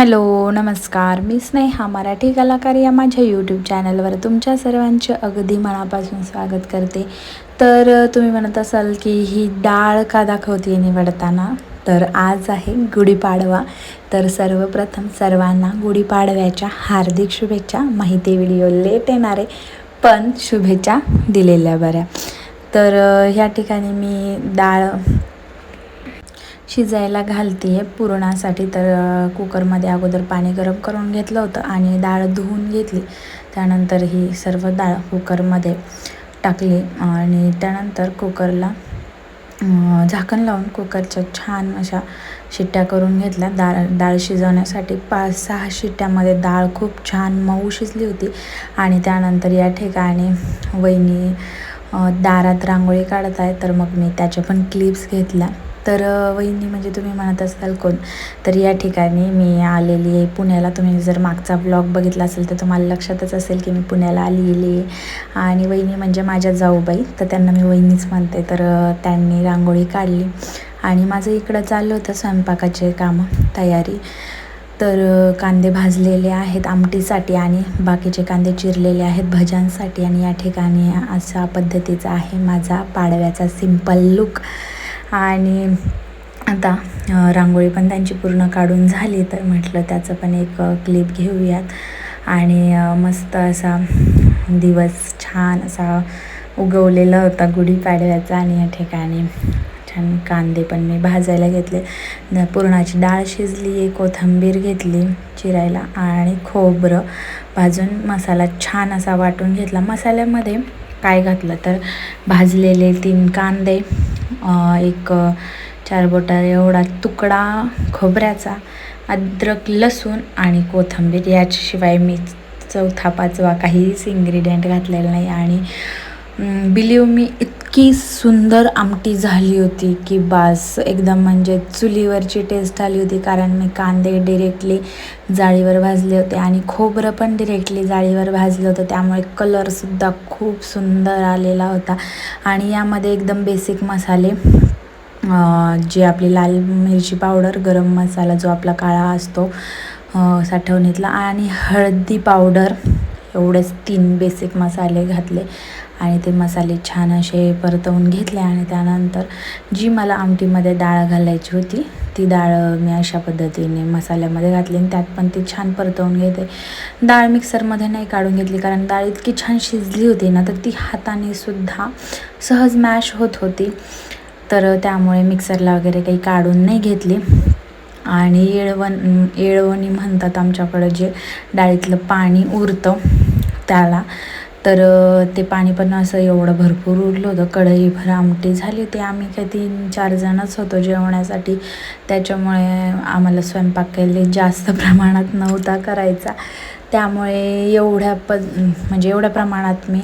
Hello नमस्कार. मी स्नेहा मराठी कलाकार या माझ्या यूट्यूब चॅनलवर तुमच्या सर्वांचे अगदी मनापासून स्वागत करते. तर तुम्ही म्हणत असाल की ही डाळ का दाखवते निवडताना? तर आज आहे गुढीपाडवा. तर सर्वप्रथम सर्वांना गुढीपाडव्याच्या हार्दिक शुभेच्छा. माहिती व्हिडिओ लेट येणारे पण शुभेच्छा दिलेल्या बऱ्या. तर ह्या ठिकाणी मी डाळ शिजायला घालते आहे पुरणासाठी तर कुकरमध्ये अगोदर पाणी गरम करून घेतलं होतं आणि डाळ धुवून घेतली. त्यानंतर ही सर्व डाळ कुकरमध्ये टाकली आणि त्यानंतर कुकरला झाकण लावून कुकरच्या छान अशा शिट्ट्या करून घेतल्या. डाळ डाळ शिजवण्यासाठी पाच सहा शिट्ट्यामध्ये डाळ खूप छान मऊ शिजली होती आणि त्यानंतर या ठिकाणी वहिनी दारात रांगोळी काढत आहे. तर मग मी त्याच्या पण क्लिप्स घेतल्या. तर वहिनी म्हणजे तुम्ही म्हणत असाल कोण? तर या ठिकाणी मी आलेली आहे पुण्याला. तुम्ही जर मागचा ब्लॉग बघितला असेल तर तुम्हाला लक्षातच असेल की मी पुण्याला आलेली आहे. आणि वहिनी म्हणजे माझ्या जाऊबाई. तर त्यांना मी वहिनीच म्हणते. तर त्यांनी रांगोळी काढली. आणि माझं इकडं चाललं होतं स्वयंपाकाचे कामं तयारी. तर कांदे भाजलेले आहेत आमटीसाठी आणि बाकीचे कांदे चिरलेले आहेत भज्यांसाठी. आणि या ठिकाणी अशा पद्धतीचा आहे माझा पाडव्याचा सिंपल लुक आणि आता रांगोळी पण त्यांची पूर्ण काढून झाली तर म्हटलं त्याचं पण एक क्लिप घेऊयात. आणि मस्त असा दिवस छान असा उगवलेला होता गुढीपाडव्याचा आणि या ठिकाणी छान कांदे पण मी भाजायला घेतले. पुरणाची डाळ शिजली आहे कोथिंबीर घेतली चिरायला आणि खोबरं भाजून मसाला छान असा वाटून घेतला. मसाल्यामध्ये काय घातलं तर भाजलेले तीन कांदे एक चार बोटा एवढा तुकडा खोबऱ्याचा अद्रक लसूण आणि कोथिंबीर याच्याशिवाय मी चौथा पाचवा काहीच इन्ग्रेडियंट घातलेला नाही. आणि बिलीव मी इत इतकी सुंदर आमटी झाली होती की बास एकदम म्हणजे चुलीवरची टेस्ट आली होती कारण मी कांदे डिरेक्टली जाळीवर भाजले होते आणि खोबरं पण डिरेक्टली जाळीवर भाजलं होतं. त्यामुळे कलरसुद्धा खूप सुंदर आलेला होता. आणि यामध्ये एकदम बेसिक मसाले जे आपली लाल मिरची पावडर गरम मसाला जो आपला काळा असतो साठवणीतला आणि हळदी पावडर एवढेच तीन बेसिक मसाले घातले आणि ते मसाले छान असे परतवून घेतले आणि त्यानंतर जी मला आमटीमध्ये डाळ घालायची होती ती डाळ मी अशा पद्धतीने मसाल्यामध्ये घातली आणि त्यात पण ती छान परतवून घेते. डाळ मिक्सरमध्ये नाही काढून घेतली कारण डाळ इतकी छान शिजली होती ना तर ती हाताने सुद्धा सहज मॅश होत होती. तर त्यामुळे मिक्सरला वगैरे काही काढून नाही घेतली. आणि येळवण येळवणी म्हणतात आमच्याकडं जे डाळीतलं पाणी उरतं त्याला. तर ते पाणी पण असं एवढं भरपूर उरलं होतं. कढईभर आमटी झाली ते आम्ही काही तीन चार जणच होतो जेवण्यासाठी. त्याच्यामुळे आम्हाला स्वयंपाक काही जास्त प्रमाणात नव्हता करायचा. त्यामुळे एवढ्या प म्हणजे एवढ्या प्रमाणात मी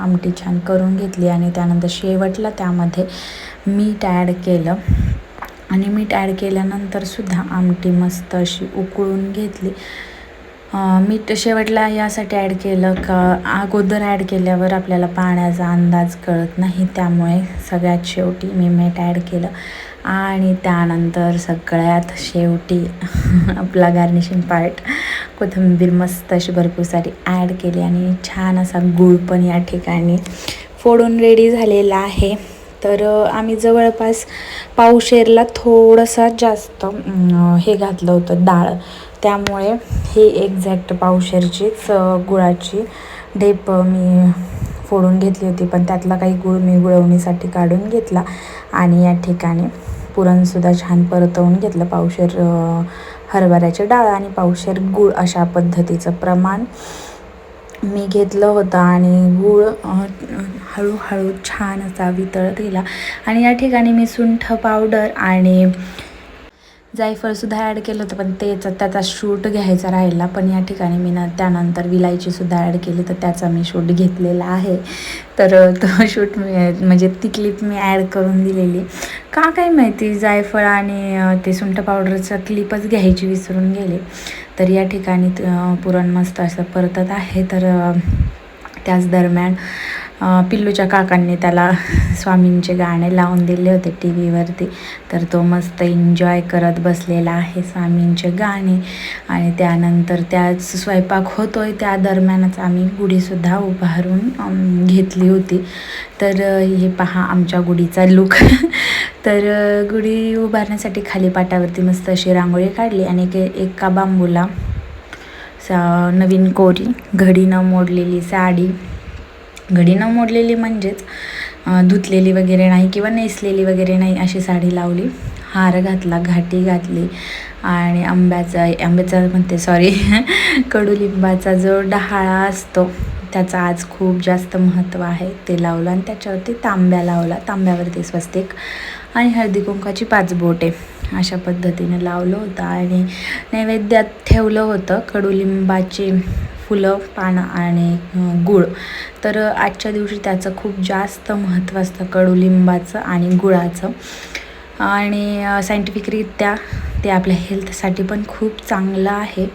आमटी छान करून घेतली आणि त्यानंतर शेवटला त्यामध्ये मीठ ॲड केलं. आणि मीठ ॲड केल्यानंतरसुद्धा आमटी मस्त अशी उकळून घेतली. मीठ शेवटला यासाठी ॲड केलं का अगोदर ॲड केल्यावर आपल्याला पाण्याचा अंदाज कळत नाही त्यामुळे सगळ्यात शेवटी मी मीठ ॲड केलं. आणि त्यानंतर सगळ्यात शेवटी आपला गार्निशिंग पार्ट कोथिंबीर मस्त अशी भरपूर सारी ॲड केली आणि छान असा गूळ पण या ठिकाणी फोडून रेडी झालेला आहे. तर आम्ही जवळपास पावशेरला थोडंसं जास्त हे घातलं होतं डाळ. त्यामुळे ही एक्झॅक्ट पावशेरचीच गुळाची ढेप मी फोडून घेतली होती. पण त्यातला काही गुळ मी गुळवणीसाठी काढून घेतला आणि या ठिकाणी पुरणसुद्धा छान परतवून घेतलं. पावशेर हरभऱ्याची डाळ आणि पावशेर गूळ अशा पद्धतीचं प्रमाण मी घेतलं होतं आणि गूळ हळूहळू छान असा वितळत गेला. आणि या ठिकाणी मी सुंठ पावडर आणि जायफळसुद्धा ॲड केलं होतं पण त्याचा त्याचा शूट घ्यायचा राहिला. पण या ठिकाणी मी न त्यानंतर विलायचीसुद्धा ॲड केली तर त्याचा मी शूट घेतलेला आहे. तर तो शूट मी म्हणजे ती क्लिप मी ॲड करून दिलेली. का काय माहिती जायफळ आणि ते सुंठ पावडरचा क्लिपच घ्यायची विसरून गेले. तर या ठिकाणी पुरण मस्त असं परतत आहे. तर त्याच दरम्यान पिल्लूच्या काकांनी त्याला स्वामींचे गाणे लावून दिले होते टी व्हीवरती तर तो मस्त एन्जॉय करत बसलेला आहे स्वामींचे गाणे. आणि त्यानंतर त्याच स्वयंपाक होतो आहे त्या दरम्यानच आम्ही गुढीसुद्धा उभारून घेतली होती. तर हे पहा आमच्या गुढीचा लुक तर गुढी उभारण्यासाठी खाली पाटावरती मस्त अशी रांगोळी काढली आणि एक एका बांबूला सा नवीन कोरी घडी न मोडलेली साडी घडी न मोडलेली म्हणजेच धुतलेली वगैरे नाही किंवा नेसलेली वगैरे नाही अशी साडी लावली. हार घातला घाटी घातली आणि आंब्याचा आंब्याचा म्हणते सॉरी कडुलिंबाचा जो डहाळा असतो त्याचं आज खूप जास्त महत्त्व आहे. ते लावलं आणि त्याच्यावरती तांब्या लावला. तांब्यावरती स्वस्तिक आणि हळदी कुंकाची पाच बोटे अशा पद्धतीने लावलं होतं आणि नैवेद्यात ठेवलं होतं. कडुलिंबाची फुलं पानं आणि गूळ. तर आजच्या दिवशी त्याचं खूप जास्त महत्त्व असतं कडुलिंबाचं आणि गुळाचं. आणि सायंटिफिकरित्या ते आपल्या हेल्थसाठी पण खूप चांगलं आहे.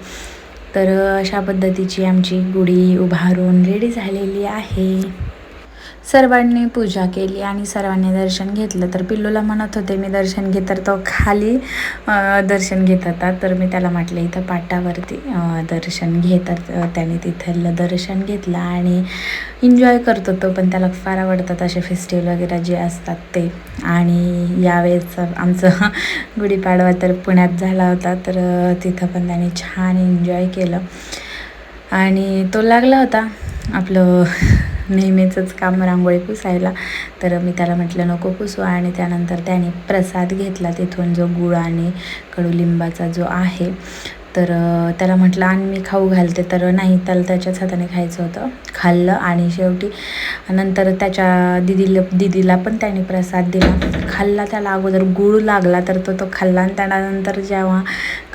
तर अशा पद्धतीची आमची गुढी उभारून रेडी झालेली आहे. सर्वांनी पूजा केली आणि सर्वांनी दर्शन घेतलं. तर पिल्लूला म्हणत होते मी दर्शन घे तर तो खाली दर्शन घेत होता. तर मी त्याला म्हटलं इथं पाटावरती दर्शन घे. तर त्याने तिथलं दर्शन घेतलं आणि एन्जॉय करतो तो. पण त्याला फार आवडतात असे फेस्टिवल वगैरे जे असतात ते. आणि यावेळेस आमचं गुढीपाडवा तर पुण्यात झाला होता. तर तिथं पण त्याने छान एन्जॉय केलं. आणि तो लागला होता आपलं नेहमीचंच काम रांगोळी पुसायला. तर मी त्याला म्हटलं नको पुसू. आणि त्यानंतर त्याने प्रसाद घेतला. तिथून जो गुळ आणि कडुलिंबाचा जो आहे तर त्याला म्हटलं आणि मी खाऊ घालते. तर नाही त्याला त्याच्याच हाताने खायचं होतं. खाल्लं आणि शेवटी नंतर त्याच्या दिदीला दिदीला पण त्याने प्रसाद दिला. खाल्ला त्याला अगोदर गुळ लागला तर तो तो खाल्ला आणि त्यानंतर जेव्हा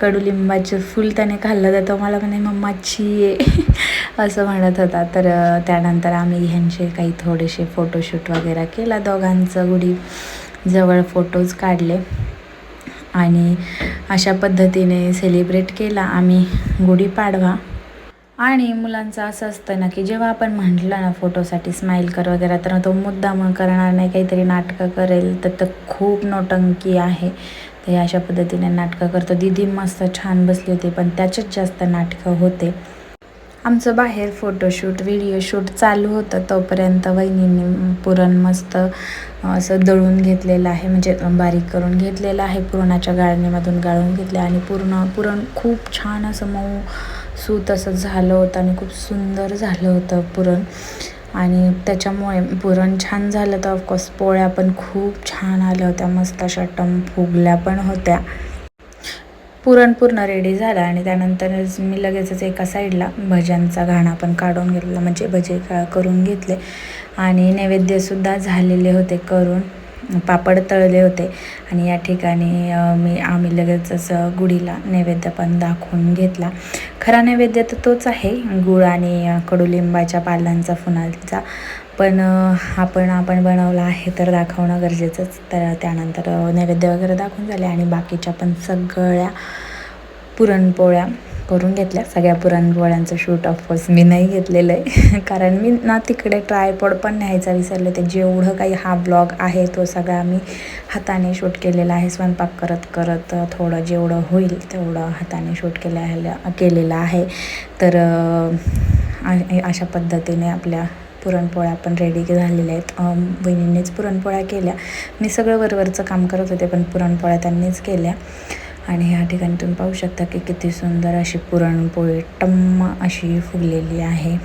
कडुलिंबाचं फूल त्याने खाल्लं तर तो मला म्हणे मम्मा छी असं म्हणत होता. तर त्यानंतर आम्ही ह्यांचे काही थोडेसे फोटोशूट वगैरे केला. दोघांचं गुढी जवळ फोटोज काढले. आणि अशा पद्धतीने सेलिब्रेट केला आम्ही गुढीपाडवा आणि मुलांचं असं असतं ना की जेव्हा आपण म्हटलं ना फोटोसाठी स्माईल कर वगैरे तर तो मुद्दा मग करणार नाही काहीतरी नाटकं करेल तर तर खूप नोटंकी आहे. तर अशा पद्धतीने नाटकं करतो. दिदी मस्त छान बसली होती पण त्याच्यात जास्त नाटकं होते. आमचं बाहेर फोटोशूट व्हिडिओ शूट चालू होतं तोपर्यंत वहिनींनी पुरण मस्त असं दळून घेतलेलं आहे म्हणजे बारीक करून घेतलेलं आहे पुरणाच्या गाळणीमधून गाळून घेतले आणि पूर्ण पुरण खूप छान असं मऊ सूत असं झालं होतं आणि खूप सुंदर झालं होतं पुरण. आणि त्याच्यामुळे पुरण छान झालं तर ऑफकोर्स पोळ्या पण खूप छान आल्या होत्या मस्त अशा टम फुगल्या पण होत्या. पुरण पूर्ण रेडी झाला आणि त्यानंतरच मी लगेचच एका साईडला भज्यांचा घाणा पण काढून घेतला. म्हणजे भजे का करून घेतले. आणि नैवेद्यसुद्धा झालेले होते करून पापड तळले होते. आणि या ठिकाणी मी आम्ही लगेचच गुढीला नैवेद्य पण दाखवून घेतला. खरा नैवेद्य तर तोच आहे. गुळ आणि कडुलिंबाच्या पालांचा फुलांचा पण आपण आपण बनवला आहे तर दाखवणं गरजेचंच. तर त्यानंतर नैवेद्य वगैरे दाखवून झाले आणि बाकीच्या पण सगळ्या पुरणपोळ्या करून घेतल्या. सगळ्या पुरणपोळ्यांचं शूट ऑफकोर्स मी नाही घेतलेलं आहे. कारण मी ना तिकडे ट्रायपॉड पण न्यायचा विसरले ते जेवढं काही हा ब्लॉग आहे तो सगळा मी हाताने शूट केलेला आहे. स्वयंपाक करत करत थोडं जेवढं होईल तेवढं हाताने शूट केलेलं केलेलं आहे. तर अशा पद्धतीने आपल्या पुरणपोळ्या पण रेडी झालेल्या आहेत. बहिणींनीच पुरणपोळ्या केल्या. मी सगळं वरवरचं काम करत होते पण पुरणपोळ्या त्यांनीच केल्या. आणि ह्या ठिकाणी तुम्ही पाहू शकता की किती सुंदर अशी पुरणपोळी टम्म अशी फुगलेली आहे.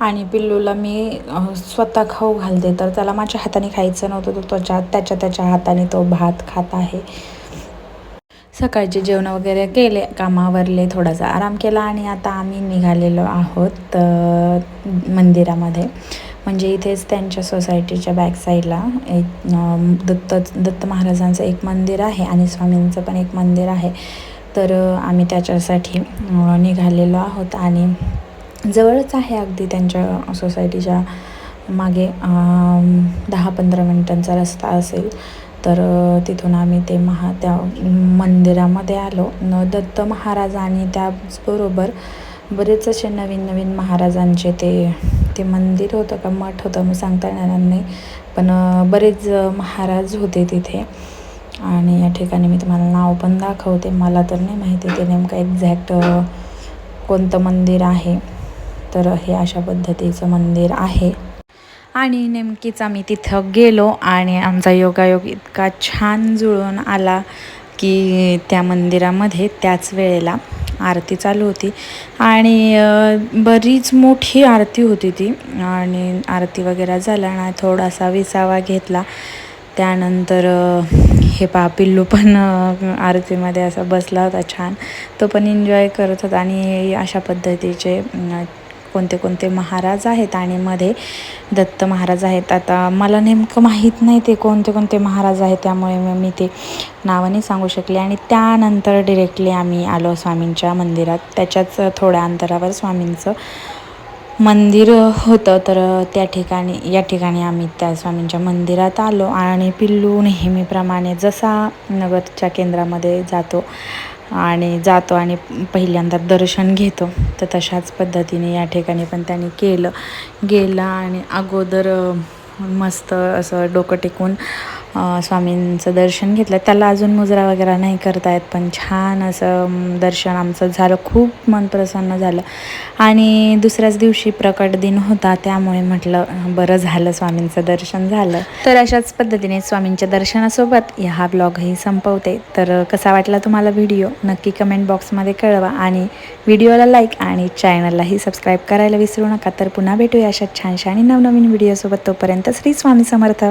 आणि पिल्लूला मी स्वतः खाऊ घालते. तर त्याला माझ्या हाताने खायचं नव्हतं तर त्याच्या त्याच्या त्याच्या हाताने तो भात खात आहे. सकाळचे जेवण वगैरे केले कामावरले थोडासा आराम केला आणि आता आम्ही निघालेलो आहोत मंदिरामध्ये. म्हणजे इथेच त्यांच्या सोसायटीच्या बॅक साईडला एक दत्त दत्त महाराजांचं एक मंदिर आहे आणि स्वामींचं पण एक मंदिर आहे. तर आम्ही त्याच्यासाठी निघालेलो आहोत आणि जवळच आहे अगदी त्यांच्या सोसायटीच्या मागे दहा पंधरा मिनिटांचा रस्ता असेल. तर तिथून आम्ही ते महा त्या मंदिरामध्ये आलो. न दत्त महाराज आणि त्याचबरोबर बरेच असे नवीन नवीन महाराजांचे ते ते मंदिर होतं का मठ होतं मी सांगता येणार नाही. पण बरेच महाराज होते तिथे. आणि या ठिकाणी मी तुम्हाला नाव पण दाखवते. मला तर नाही माहिती ते नेमकं एक्झॅक्ट कोणतं मंदिर आहे. तर हे अशा पद्धतीचं मंदिर आहे. आणि नेमकीच आम्ही तिथं गेलो आणि आमचा योगायोग इतका छान जुळून आला की त्या मंदिरामध्ये त्याच वेळेला आरती चालू होती. आणि बरीच मोठी आरती होती ती. आणि आरती वगैरे झाला आणि थोडासा विसावा घेतला. त्यानंतर हे पापिल्लू पण आरतीमध्ये असा बसला होता छान. तो पण एन्जॉय करत होता आणि अशा पद्धतीचे कोणते कोणते महाराज आहेत आणि मध्ये दत्त महाराज आहेत. आता मला नेमकं माहीत नाही ते कोणते कोणते महाराज आहेत त्यामुळे मग मी ते नावं नाही सांगू शकले. आणि त्यानंतर डिरेक्टली आम्ही आलो स्वामींच्या मंदिरात. त्याच्याच थोड्या अंतरावर स्वामींचं मंदिर होतं. तर त्या ठिकाणी या ठिकाणी आम्ही त्या स्वामींच्या मंदिरात आलो. आणि पिल्लू नेहमीप्रमाणे जसा नगरच्या केंद्रामध्ये जातो आणि जातो आणि पहिल्यांदा दर्शन घेतो. तर तशाच पद्धतीने या ठिकाणी पण त्यांनी केलं. गेला आणि अगोदर मस्त असं डोकं टेकून स्वामींचं दर्शन घेतलं. त्याला अजून मुजरा वगैरे नाही करतायत पण छान असं दर्शन आमचं झालं. खूप मन प्रसन्न झालं. आणि दुसऱ्याच दिवशी प्रकट दिन होता त्यामुळे म्हटलं बरं झालं स्वामींचं दर्शन झालं. तर अशाच पद्धतीने स्वामींच्या दर्शनासोबत हा ब्लॉगही संपवते. तर कसा वाटला तुम्हाला व्हिडिओ? नक्की कमेंट बॉक्समध्ये कळवा आणि व्हिडिओला लाईक आणि चॅनललाही सबस्क्राईब करायला विसरू नका. तर पुन्हा भेटूया अशा छानशा आणि नवनवीन व्हिडिओसोबत तोपर्यंत श्री स्वामी समर्थ.